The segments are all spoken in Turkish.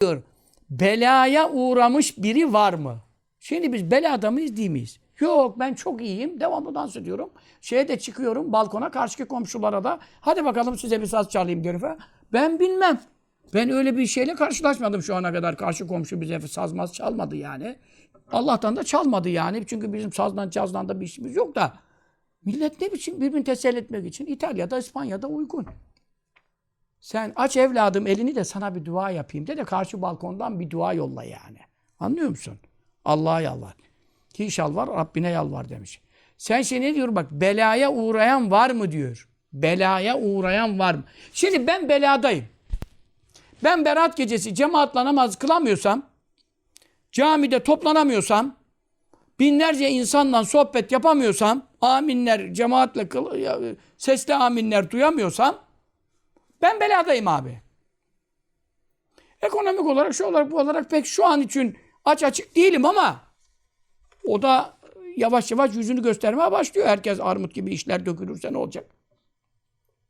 diyor. Belaya uğramış biri var mı? Şimdi biz belada mıyız değil miyiz? Yok ben çok iyiyim. Devamlı dans ediyorum. Şeye de çıkıyorum balkona karşıki komşulara da. Hadi bakalım size bir saz çalayım falan. Ben bilmem. Ben öyle bir şeyle karşılaşmadım şu ana kadar. Karşı komşu bize sazmaz çalmadı yani. Allah'tan da çalmadı yani. Çünkü bizim sazdan cazdan da bir işimiz yok da. Millet ne biçim birbirini teselli etmek için İtalya'da, İspanya'da uygun. Sen aç evladım elini de sana bir dua yapayım de de karşı balkondan bir dua yolla yani. Anlıyor musun? Allah'a yalvar. Ki yalvar Rabbine yalvar demiş. Sen şey ne diyor bak belaya uğrayan var mı diyor. Belaya uğrayan var mı? Şimdi ben beladayım. Ben berat gecesi cemaatle namaz kılamıyorsam, camide toplanamıyorsam, binlerce insanla sohbet yapamıyorsam, aminler cemaatle sesli aminler duyamıyorsam, ben beladayım abi. Ekonomik olarak şu olarak bu olarak pek şu an için aç açık değilim ama o da yavaş yavaş yüzünü göstermeye başlıyor. Herkes armut gibi işler dökülürse ne olacak?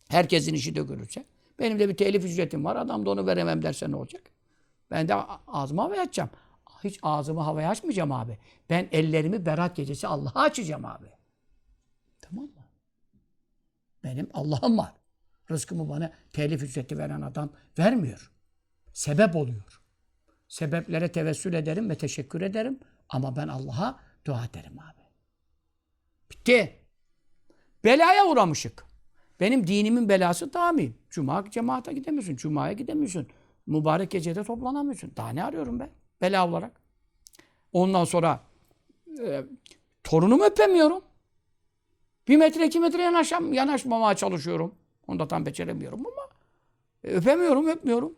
Herkesin işi dökülürse. Benim de bir telif ücretim var. Adam da onu veremem derse ne olacak? Ben de ağzımı havaya açacağım. Hiç ağzımı havaya açmayacağım abi. Ben ellerimi berat gecesi Allah'a açacağım abi. Tamam mı? Benim Allah'ım var. Rızkımı bana telif ücreti veren adam vermiyor. Sebep oluyor. Sebeplere tevessül ederim ve teşekkür ederim. Ama ben Allah'a dua ederim abi. Bitti. Belaya uğramışık. Benim dinimin belası mıyım? Cuma cemaate gidemiyorsun. Cuma'ya gidemiyorsun. Mübarek gecede toplanamıyorsun. Daha ne arıyorum ben? Bela olarak. Ondan sonra e, torunumu öpemiyorum. Bir metre iki metre yanaşam, yanaşmamaya çalışıyorum. Onu da tam beceremiyorum ama e, öpemiyorum, öpmüyorum.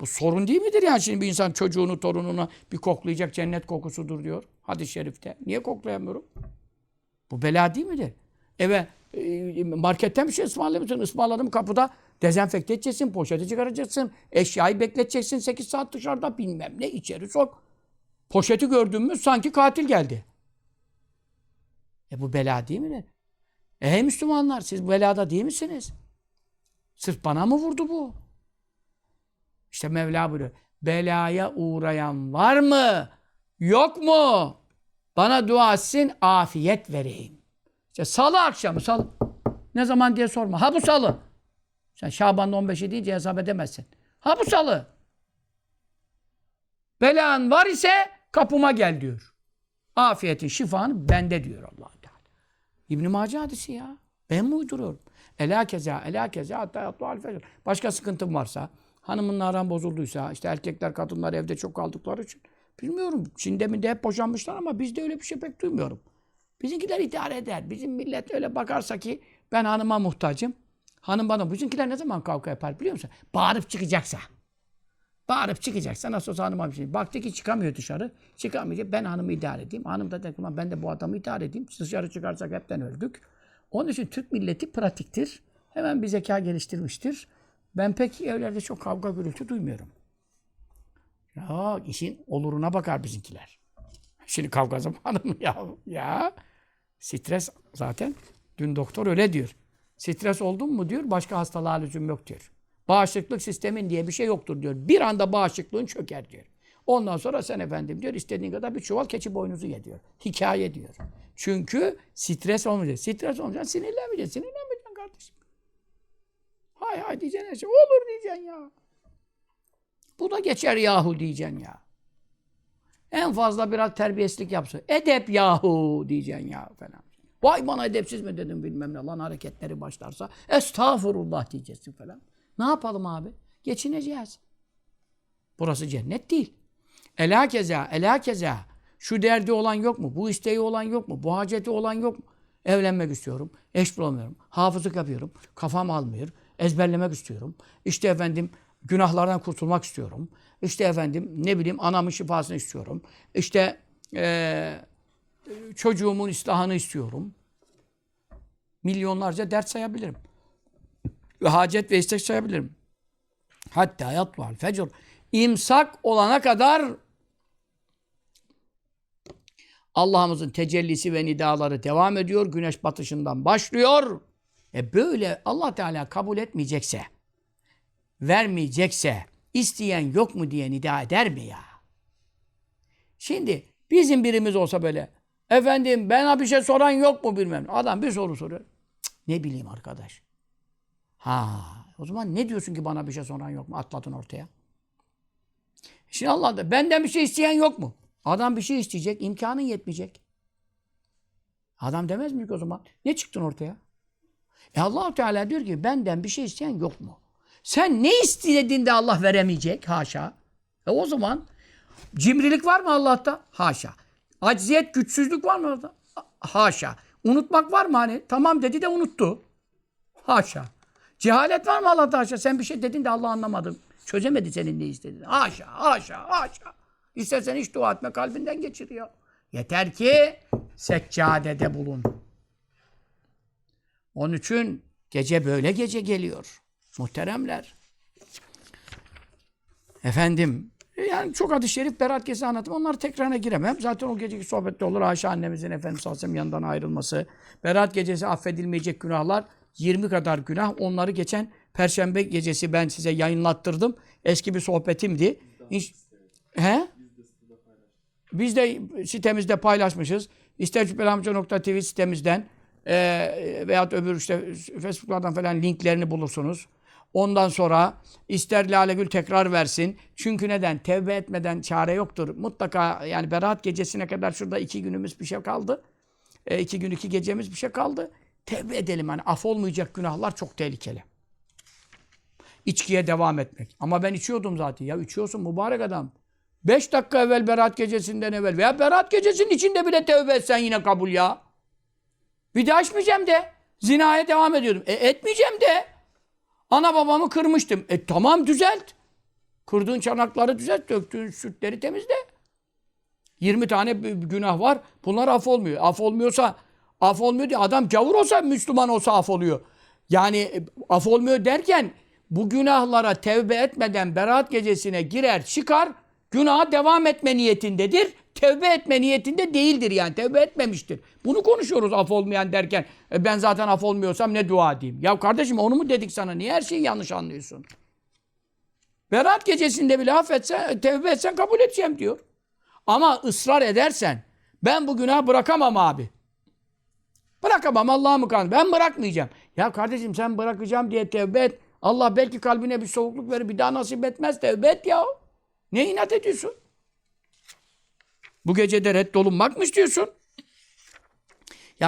Bu sorun değil midir yani şimdi bir insan çocuğunu, torununu bir koklayacak cennet kokusudur diyor hadis-i şerifte. Niye koklayamıyorum? Bu bela değil midir? Eve e, marketten bir şey ısmarlamışsın. Ismarladım kapıda dezenfekte edeceksin, poşeti çıkaracaksın, eşyayı bekleteceksin 8 saat dışarıda bilmem ne içeri sok. Poşeti gördün mü sanki katil geldi. E bu bela değil midir? E hey Müslümanlar siz belada değil misiniz? Sırf bana mı vurdu bu? İşte Mevla buyuruyor. Belaya uğrayan var mı? Yok mu? Bana dua etsin, afiyet vereyim. İşte salı akşamı, salı. Ne zaman diye sorma. Ha bu salı. Sen Şaban'ın 15'i deyince hesap edemezsin. Ha bu salı. Belan var ise kapıma gel diyor. Afiyetin, şifanı bende diyor allah Teala. İbn-i Mace hadisi ya. Ben mi uyduruyorum? Ela keza, ela keza hatta yatlu al fecr. Başka sıkıntım varsa, hanımın aran bozulduysa, işte erkekler, kadınlar evde çok kaldıkları için bilmiyorum. Çin'de mi de hep boşanmışlar ama bizde öyle bir şey pek duymuyorum. Bizimkiler idare eder. Bizim millet öyle bakarsa ki ben hanıma muhtacım. Hanım bana. Bizimkiler ne zaman kavga yapar biliyor musun? Bağırıp çıkacaksa. Bağırıp çıkacaksa nasıl olsa hanıma bir şey. Baktı ki çıkamıyor dışarı. Çıkamayacak. Ben hanımı idare edeyim. Hanım da "Ulan ben de bu adamı idare edeyim. Dışarı çıkarsak hepten öldük. Onun için Türk milleti pratiktir. Hemen bir zeka geliştirmiştir. Ben pek evlerde çok kavga gürültü duymuyorum. Ya işin oluruna bakar bizimkiler. Şimdi kavga zamanı mı ya? Ya stres zaten. Dün doktor öyle diyor. Stres oldun mu diyor başka hastalığa lüzum yok diyor. Bağışıklık sistemin diye bir şey yoktur diyor. Bir anda bağışıklığın çöker diyor. Ondan sonra sen efendim diyor istediğin kadar bir çuval keçi boynuzu ye diyor. Hikaye diyor. Çünkü stres olmayacak. Stres olmayacak sinirlenmeyeceksin. Sinirlenmeyeceksin kardeşim. Hay hay diyeceksin. her şey. Olur diyeceksin ya. Bu da geçer yahu diyeceksin ya. En fazla biraz terbiyesizlik yapsın. Edep yahu diyeceksin ya falan. Vay bana edepsiz mi dedim bilmem ne lan hareketleri başlarsa. Estağfurullah diyeceksin falan. Ne yapalım abi? Geçineceğiz. Burası cennet değil. Ela keza, ela keza. Şu derdi olan yok mu? Bu isteği olan yok mu? Bu haceti olan yok mu? Evlenmek istiyorum. Eş bulamıyorum. Hafızlık yapıyorum. Kafam almıyor. Ezberlemek istiyorum. İşte efendim günahlardan kurtulmak istiyorum. İşte efendim ne bileyim anamın şifasını istiyorum. İşte eee, çocuğumun ıslahını istiyorum. Milyonlarca dert sayabilirim. Hacet ve istek sayabilirim. Hatta yat var fecr. İmsak olana kadar Allah'ımızın tecellisi ve nidaları devam ediyor. Güneş batışından başlıyor. E böyle Allah Teala kabul etmeyecekse, vermeyecekse, isteyen yok mu diye nida eder mi ya? Şimdi bizim birimiz olsa böyle efendim bana bir şey soran yok mu bilmem. Adam bir soru soruyor. Cık, ne bileyim arkadaş. Ha o zaman ne diyorsun ki bana bir şey soran yok mu? Atladın ortaya. Şimdi Allah da benden bir şey isteyen yok mu? Adam bir şey isteyecek, imkanın yetmeyecek. Adam demez mi ki o zaman? Ne çıktın ortaya? E allah Teala diyor ki benden bir şey isteyen yok mu? Sen ne istediğinde Allah veremeyecek? Haşa. E o zaman cimrilik var mı Allah'ta? Haşa. Acziyet, güçsüzlük var mı orada? Haşa. Unutmak var mı hani? Tamam dedi de unuttu. Haşa. Cehalet var mı Allah'ta haşa? Sen bir şey dedin de Allah anlamadı. Çözemedi senin ne istediğini. Haşa, haşa, haşa. İstersen hiç dua etme kalbinden geçiriyor. Yeter ki seccadede bulun. Onun için gece böyle gece geliyor. Muhteremler. Efendim, yani çok hadis-i şerif, berat gecesi anlattım. Onları tekrarına giremem. Zaten o geceki sohbette olur. Ayşe annemizin Efendimiz sallallahu aleyhi ve sellem yanından ayrılması. Berat gecesi affedilmeyecek günahlar 20 kadar günah. Onları geçen Perşembe gecesi ben size yayınlattırdım. Eski bir sohbetimdi. İnş- He? Biz de sitemizde paylaşmışız. İster şüphelamca.tv sitemizden e, veyahut öbür işte Facebook'lardan falan linklerini bulursunuz. Ondan sonra ister Lale Gül tekrar versin. Çünkü neden? Tevbe etmeden çare yoktur. Mutlaka yani Berat gecesine kadar şurada iki günümüz bir şey kaldı. E, iki gün iki gecemiz bir şey kaldı. Tevbe edelim. Hani af olmayacak günahlar çok tehlikeli. İçkiye devam etmek. Ama ben içiyordum zaten. Ya içiyorsun mübarek adam. Beş dakika evvel Berat gecesinden evvel veya Berat gecesinin içinde bile tevbe etsen yine kabul ya. Bir daha içmeyeceğim de. Zinaya devam ediyordum. E etmeyeceğim de. Ana babamı kırmıştım. E tamam düzelt. Kırdığın çanakları düzelt. Döktüğün sütleri temizle. 20 tane günah var. Bunlar af olmuyor. Af olmuyorsa af olmuyor diye adam gavur olsa Müslüman olsa af oluyor. Yani e, af olmuyor derken bu günahlara tevbe etmeden Berat gecesine girer çıkar günaha devam etme niyetindedir. Tevbe etme niyetinde değildir yani. Tevbe etmemiştir. Bunu konuşuyoruz af olmayan derken. E ben zaten af olmuyorsam ne dua edeyim? Ya kardeşim onu mu dedik sana? Niye her şeyi yanlış anlıyorsun? Berat gecesinde bile affetsen, tevbe etsen kabul edeceğim diyor. Ama ısrar edersen ben bu günahı bırakamam abi. Bırakamam Allah'a mı kaldı? Ben bırakmayacağım. Ya kardeşim sen bırakacağım diye tevbe et. Allah belki kalbine bir soğukluk verir bir daha nasip etmez. Tevbe et ya. Ne inat ediyorsun? Bu gece de reddolunmak mı istiyorsun?